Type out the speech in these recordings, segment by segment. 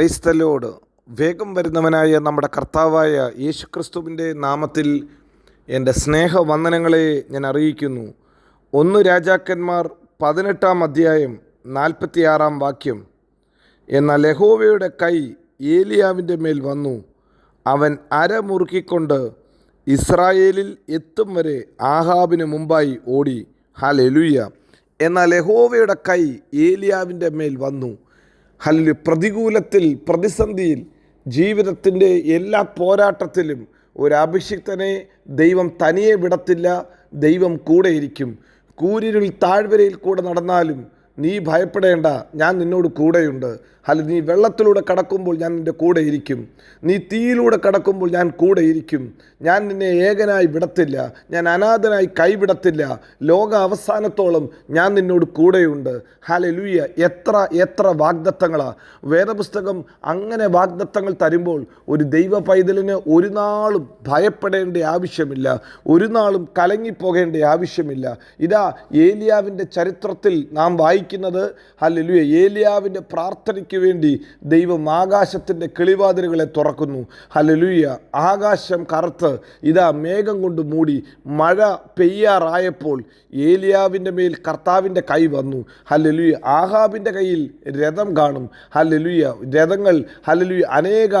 ക്രൈസ്തലോട് വേഗം വരുന്നവനായ നമ്മുടെ കർത്താവായ യേശുക്രിസ്തുവിന്റെ നാമത്തിൽ എന്റെ സ്നേഹവന്ദനങ്ങളെ ഞാൻ അറിയിക്കുന്നു. ഒന്ന് രാജാക്കന്മാർ പതിനെട്ടാം അധ്യായം നാൽപ്പത്തിയാറാം വാക്യം. എന്നാൽ ലഹോവയുടെ കൈ ഏലിയാവിന്റെ മേൽ വന്നു. അവൻ അര മുറുക്കിക്കൊണ്ട് ഇസ്രായേലിൽ എത്തും വരെ ആഹാബിന് മുമ്പായി ഓടി. ഹാലെലുയ്യ എന്നാൽ ലഹോവയുടെ കൈ ഏലിയാവിന്റെ മേൽ വന്നു. ഹല്ല് പ്രതികൂലത്തിൽ പ്രതിസന്ധിയിൽ ജീവിതത്തിന്റെ എല്ലാ പോരാട്ടത്തിലും ഒരു അഭിഷിക്തനെ ദൈവം തനിയെ വിടത്തില്ല ദൈവം കൂടെയിരിക്കും. കൂരിരുൾ താഴ്വരയിൽ കൂടെ നടന്നാലും നീ ഭയപ്പെടേണ്ട ഞാൻ നിന്നോട് കൂടെയുണ്ട്. അല്ല നീ വെള്ളത്തിലൂടെ കടക്കുമ്പോൾ ഞാൻ നിന്റെ കൂടെ ഇരിക്കും നീ തീയിലൂടെ കടക്കുമ്പോൾ ഞാൻ കൂടെ ഇരിക്കും ഞാൻ നിന്നെ ഏകനായി വിടത്തില്ല ഞാൻ അനാഥനായി കൈവിടത്തില്ല. ലോക അവസാനത്തോളം ഞാൻ നിന്നോട് കൂടെയുണ്ട്. ഹാലെ ലൂയ എത്ര എത്ര വാഗ്ദത്തങ്ങളാണ് വേദപുസ്തകം അങ്ങനെ വാഗ്ദത്തങ്ങൾ തരുമ്പോൾ ഒരു ദൈവ പൈതലിന് ഒരു നാളും ഭയപ്പെടേണ്ട ആവശ്യമില്ല. ഒരു നാളും കലങ്ങിപ്പോകേണ്ട ആവശ്യമില്ല. ഇതാ ഏലിയാവിന്റെ ചരിത്രത്തിൽ നാം വായിക്കുന്നത് ഹല്ലേലൂയ. ഏലിയാവിന്റെ പ്രാർത്ഥനയ്ക്ക് വേണ്ടി ദൈവം ആകാശത്തിന്റെ കിളിവാതിലുകളെ തുറക്കുന്നു. ഹല്ലേലൂയ. ആകാശം കറുത്ത് ഇതാ മേഘം കൊണ്ട് മൂടി മഴ പെയ്യാറായപ്പോൾ ഏലിയാവിന്റെ മേൽ കർത്താവിന്റെ കൈ വന്നു. ഹല്ലേലൂയ. ആഹാബിന്റെ കയ്യിൽ രഥം കാണും. ഹല്ലേലൂയ. രഥങ്ങൾ ഹല്ലേലൂയ അനേക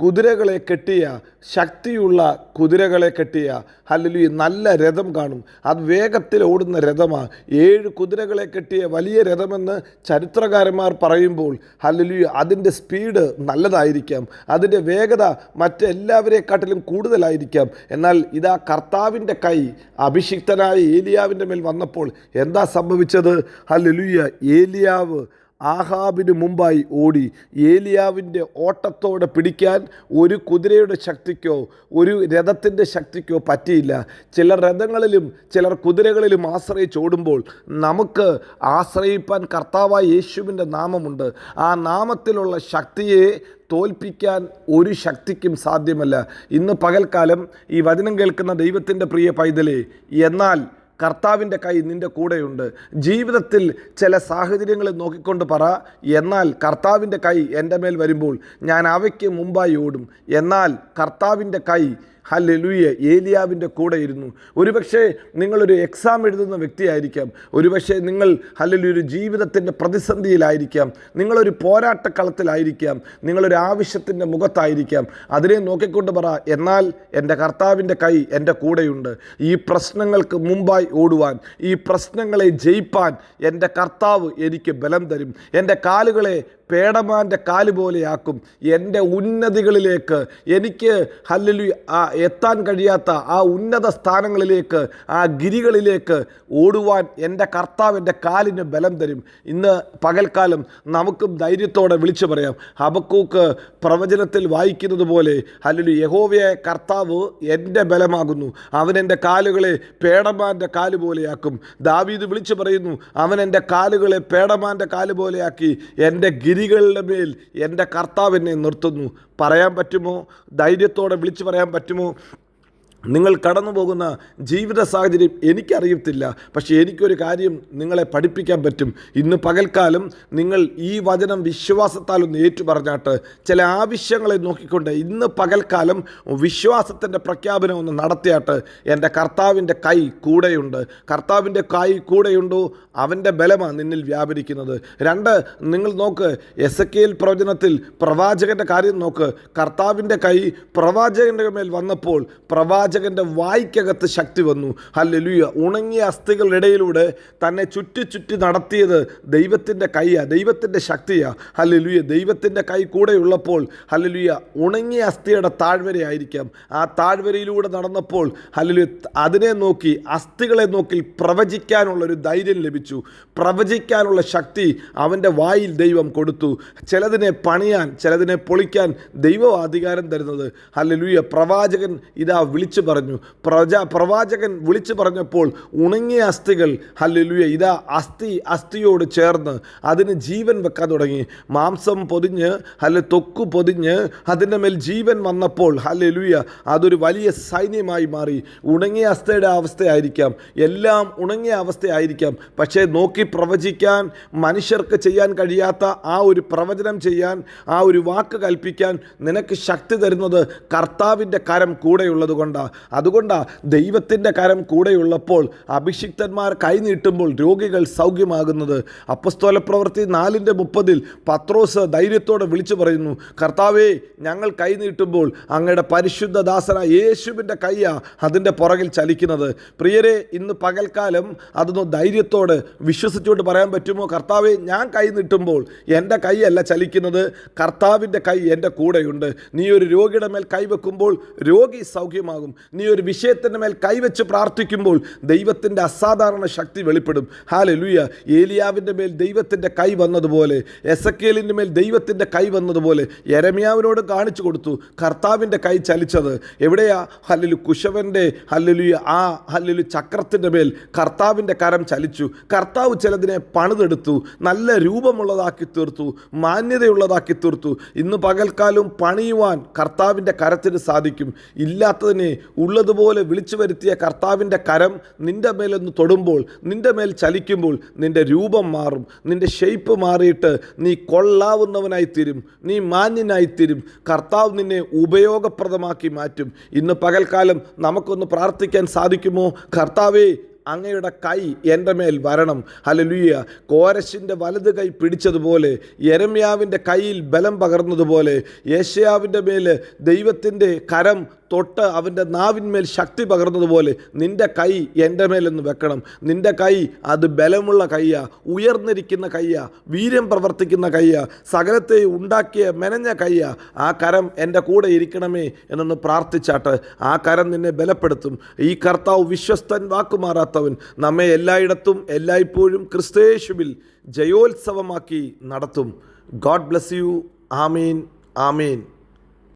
കുതിരകളെ കെട്ടിയ ശക്തിയുള്ള കുതിരകളെ കെട്ടിയ ഹല്ലേലൂയ നല്ല രഥം കാണും. അത് വേഗത്തിൽ ഓടുന്ന രഥമാണ് ഏഴ് കുതിരകളെ കെട്ടിയ വലിയ രഥമെന്ന് ചരിത്രകാരന്മാർ പറയുമ്പോൾ അല്ലെങ്കിൽ അതിന്റെ സ്പീഡ് നല്ലതായിരിക്കാം. അതിന്റെ വേഗത മറ്റെല്ലാവരെക്കാട്ടിലും കൂടുതലായിരിക്കാം. എന്നാൽ ഇതാ കർത്താവിന്റെ കൈ. അഭിഷിക്തനായ ഏലിയാവിന്റെ മേൽ വന്നപ്പോൾ എന്താ സംഭവിച്ചത്? ഹല്ലേലൂയ ഏലിയാവ് ആഹാബിന് മുമ്പായി ഓടി. ഏലിയാവിന്റെ ഓട്ടത്തോടെ പിടിക്കാൻ ഒരു കുതിരയുടെ ശക്തിക്കോ ഒരു രഥത്തിന്റെ ശക്തിക്കോ പറ്റിയില്ല. ചിലർ രഥങ്ങളിലും ചിലർ കുതിരകളിലും ആശ്രയിച്ച് ഓടുമ്പോൾ നമുക്ക് ആശ്രയിപ്പാൻ കർത്താവായ യേശുവിന്റെ നാമമുണ്ട്. ആ നാമത്തിലുള്ള ശക്തിയെ തോൽപ്പിക്കാൻ ഒരു ശക്തിക്കും സാധ്യമല്ല. ഇന്ന് പകൽക്കാലം ഈ വചനം കേൾക്കുന്ന ദൈവത്തിന്റെ പ്രിയ പൈതലേ എന്നാൽ കർത്താവിന്റെ കൈ നിന്റെ കൂടെയുണ്ട്. ജീവിതത്തിൽ ചില സാഹചര്യങ്ങൾ നോക്കിക്കൊണ്ട് പറ. എന്നാൽ കർത്താവിന്റെ കൈ എന്റെ മേൽ വരുമ്പോൾ ഞാൻ അവയ്ക്ക് മുമ്പായി ഓടും. എന്നാൽ കർത്താവിന്റെ കൈ ഹല്ലുയ ഏലിയാവിന്റെ കൂടെ ഇരുന്നു. ഒരുപക്ഷെ നിങ്ങളൊരു എക്സാം എഴുതുന്ന വ്യക്തിയായിരിക്കാം. ഒരുപക്ഷെ നിങ്ങൾ ഹല്ലുലു ഒരു ജീവിതത്തിന്റെ പ്രതിസന്ധിയിലായിരിക്കാം. നിങ്ങളൊരു പോരാട്ടക്കളത്തിലായിരിക്കാം. നിങ്ങളൊരു ആവശ്യത്തിന്റെ മുഖത്തായിരിക്കാം. അതിനെ നോക്കിക്കൊണ്ട് പറ എന്നാൽ എന്റെ കർത്താവിന്റെ കൈ എന്റെ കൂടെയുണ്ട്. ഈ പ്രശ്നങ്ങൾക്ക് മുമ്പായി ഓടുവാൻ ഈ പ്രശ്നങ്ങളെ ജയിപ്പാൻ എന്റെ കർത്താവ് എനിക്ക് ബലം തരും. എന്റെ കാലുകളെ പേടമാന്റെ കാൽ പോലെയാക്കും എന്റെ ഉന്നതികളിലേക്ക്. എനിക്ക് ഹല്ലലു ആ എത്താൻ കഴിയാത്ത ആ ഉന്നത സ്ഥാനങ്ങളിലേക്ക് ആ ഗിരികളിലേക്ക് ഓടുവാൻ എന്റെ കർത്താവ് എന്റെ കാലിന് ബലം തരും. ഇന്ന് പകൽക്കാലം നമുക്കും ധൈര്യത്തോടെ വിളിച്ചു പറയാം. ഹബക്കൂക്ക് പ്രവചനത്തിൽ വായിക്കുന്നത് പോലെ ഹല്ലലു യഹോവയെ കർത്താവ് എന്റെ ബലമാകുന്നു. അവൻ എന്റെ കാലുകളെ പേടമാന്റെ കാൽ പോലെയാക്കും ദാവീദ് വിളിച്ചു പറയുന്നു അവൻ എന്റെ കാലുകളെ പേടമാന്റെ കാൽ പോലെയാക്കി എന്റെ ഗിരികളുടെ മേൽ എന്റെ കർത്താവ് എന്നെ നിർത്തുന്നു. പറയാൻ പറ്റുമോ? ധൈര്യത്തോടെ വിളിച്ചു പറയാൻ പറ്റുമോ? നിങ്ങൾ കടന്നു പോകുന്ന ജീവിത സാഹചര്യം എനിക്കറിയത്തില്ല. പക്ഷേ എനിക്കൊരു കാര്യം നിങ്ങളെ പഠിപ്പിക്കാൻ പറ്റും. ഇന്ന് പകൽക്കാലം നിങ്ങൾ ഈ വചനം വിശ്വാസത്താലൊന്ന് ഏറ്റു പറഞ്ഞാട്ട് ചില ആവശ്യങ്ങളെ നോക്കിക്കൊണ്ട് ഇന്ന് പകൽക്കാലം വിശ്വാസത്തിന്റെ പ്രഖ്യാപനം ഒന്ന് നടത്തിയാട്ട് എന്റെ കർത്താവിന്റെ കൈ കൂടെയുണ്ട്. കർത്താവിന്റെ കൈ കൂടെയുണ്ടോ? അവന്റെ ബലമാണ് നിന്നിൽ വ്യാപരിക്കുന്നത്. രണ്ട് നിങ്ങൾ നോക്ക് എസ് കെ എൽ പ്രവചനത്തിൽ പ്രവാചകന്റെ കാര്യം നോക്ക്. കർത്താവിന്റെ കൈ പ്രവാചകന്റെ മേൽ വന്നപ്പോൾ പ്രവാചകന്റെ വായ്ക്കകത്ത് ശക്തി വന്നു. ഹല്ലുയ ഉണങ്ങിയ അസ്ഥികളുടെ ഇടയിലൂടെ തന്നെ ചുറ്റി ചുറ്റി നടത്തിയത് ദൈവത്തിന്റെ കൈയാണ് ദൈവത്തിന്റെ ശക്തിയാണ് ഹല്ലുയ ദൈവത്തിന്റെ കൈ കൂടെയുള്ളപ്പോൾ ഹല്ലുയ ഉണങ്ങിയ അസ്ഥിയുടെ താഴ്വരയായിരിക്കാം ആ താഴ്വരയിലൂടെ നടന്നപ്പോൾ ഹല്ലുയ അതിനെ നോക്കി അസ്ഥികളെ നോക്കി പ്രവചിക്കാനുള്ള ഒരു ധൈര്യം ലഭിച്ചു. പ്രവചിക്കാനുള്ള ശക്തി അവന്റെ വായിൽ ദൈവം കൊടുത്തു. ചിലതിനെ പണിയാൻ ചിലതിനെ പൊളിക്കാൻ ദൈവം അധികാരം തരുന്നത്. ഹല്ലുയ പ്രവാചകൻ ഇതാ വിളിച്ചു പറഞ്ഞു. പ്രജ പ്രവാചകൻ വിളിച്ചു പറഞ്ഞപ്പോൾ ഉണങ്ങിയ അസ്ഥികൾ ഹല്ലുയ ഇതാ അസ്ഥി അസ്ഥിയോട് ചേർന്ന് അതിന് ജീവൻ വെക്കാൻ തുടങ്ങി. മാംസം പൊതിഞ്ഞ് അല്ലെ തൊക്ക് പൊതിഞ്ഞ് അതിന്റെ മേൽ ജീവൻ വന്നപ്പോൾ ഹല്ലുയ അതൊരു വലിയ സൈന്യമായി മാറി. ഉണങ്ങിയ അസ്ഥയുടെ അവസ്ഥയായിരിക്കാം. എല്ലാം ഉണങ്ങിയ അവസ്ഥയായിരിക്കാം. പക്ഷേ നോക്കി പ്രവചിക്കാൻ മനുഷ്യർക്ക് ചെയ്യാൻ കഴിയാത്ത ആ ഒരു പ്രവചനം ചെയ്യാൻ ആ ഒരു വാക്ക് കൽപ്പിക്കാൻ നിനക്ക് ശക്തി തരുന്നത് കർത്താവിന്റെ കരം കൂടെയുള്ളത് കൊണ്ടാണ് അതുകൊണ്ടാണ് ദൈവത്തിന്റെ കരം കൂടെയുള്ളപ്പോൾ അഭിഷിക്തന്മാർ കൈനീട്ടുമ്പോൾ രോഗികൾ സൗഖ്യമാകുന്നത്. അപ്പസ്തോല പ്രവൃത്തി നാലിന്റെ മുപ്പതിൽ പത്രോസ് ധൈര്യത്തോടെ വിളിച്ചു പറയുന്നു കർത്താവേ ഞങ്ങൾ കൈനീട്ടുമ്പോൾ അങ്ങയുടെ പരിശുദ്ധ ദാസന യേശുവിന്റെ കയ്യാ അതിന്റെ പുറകിൽ ചലിക്കുന്നത്. പ്രിയരെ ഇന്ന് പകൽക്കാലം അതൊന്ന് ധൈര്യത്തോടെ വിശ്വസിച്ചുകൊണ്ട് പറയാൻ പറ്റുമോ? കർത്താവെ ഞാൻ കൈനീട്ടുമ്പോൾ എന്റെ കൈയല്ല ചലിക്കുന്നത് കർത്താവിന്റെ കൈ എന്റെ കൂടെയുണ്ട്. നീ ഒരു രോഗിയുടെ മേൽ കൈവെക്കുമ്പോൾ രോഗി സൗഖ്യമാകും. നീ ഒരു വിഷയത്തിന്റെ മേൽ കൈവച്ച് പ്രാർത്ഥിക്കുമ്പോൾ ദൈവത്തിന്റെ അസാധാരണ ശക്തി വെളിപ്പെടും. ഹാലെ ലുയ ഏലിയാവിന്റെ മേൽ ദൈവത്തിന്റെ കൈ വന്നതുപോലെ എസക്കേലിന്റെ മേൽ ദൈവത്തിന്റെ കൈ വന്നതുപോലെ യരമിയാവിനോട് കാണിച്ചു കൊടുത്തു. കർത്താവിന്റെ കൈ ചലിച്ചത് എവിടെയാ? ഹല്ലലു കുശവന്റെ ഹല്ലലുയ ആ ഹല്ലലു ചക്രത്തിന്റെ മേൽ കർത്താവിന്റെ കരം ചലിച്ചു. കർത്താവ് ചിലതിനെ പണിതെടുത്തു. നല്ല രൂപമുള്ളതാക്കി തീർത്തു. മാന്യതയുള്ളതാക്കി തീർത്തു. ഇന്ന് പകൽക്കാലം പണിയുവാൻ കർത്താവിന്റെ കരത്തിന് സാധിക്കും. ഇല്ലാത്തതിനെ ഉള്ളതുപോലെ വിളിച്ചു വരുത്തിയ കർത്താവിന്റെ കരം നിന്റെ മേലൊന്ന് തൊടുമ്പോൾ നിന്റെ മേൽ ചലിക്കുമ്പോൾ നിന്റെ രൂപം മാറും. നിന്റെ ഷെയ്പ്പ് മാറിയിട്ട് നീ കൊള്ളാവുന്നവനായി തീരും നീ മാന്യനായി തീരും. കർത്താവ് നിന്നെ ഉപയോഗപ്രദമാക്കി മാറ്റും. ഇന്ന് പകൽക്കാലം നമുക്കൊന്ന് പ്രാർത്ഥിക്കാൻ സാധിക്കുമോ? കർത്താവേ അങ്ങയുടെ കൈ എന്റെ മേൽ വരണം. ഹലലുയ്യ കോരശിന്റെ വലത് കൈ പിടിച്ചതുപോലെ യരമ്യാവിന്റെ കയ്യിൽ ബലം പകർന്നതുപോലെ യേശയാവിന്റെ മേൽ ദൈവത്തിന്റെ കരം തൊട്ട് അവന്റെ നാവിന്മേൽ ശക്തി പകർന്നതുപോലെ നിന്റെ കൈ എന്റെ മേലൊന്ന് വെക്കണം. നിന്റെ കൈ അത് ബലമുള്ള കൈയാ ഉയർന്നിരിക്കുന്ന കൈയാ വീര്യം പ്രവർത്തിക്കുന്ന കൈയാ സകലത്തെ ഉണ്ടാക്കിയ മെനഞ്ഞ കൈയാ. ആ കരം എന്റെ കൂടെ ഇരിക്കണമേ എന്നൊന്ന് പ്രാർത്ഥിച്ചാട്ട് ആ കരം നിന്നെ ബലപ്പെടുത്തും. ഈ കർത്താവ് വിശ്വസ്തൻ വാക്കുമാറാത്തവൻ നമ്മെ എല്ലായിടത്തും എല്ലായ്പ്പോഴും ക്രിസ്തേശുവിൽ ജയോത്സവമാക്കി നടത്തും. God bless you. Amin. Amin.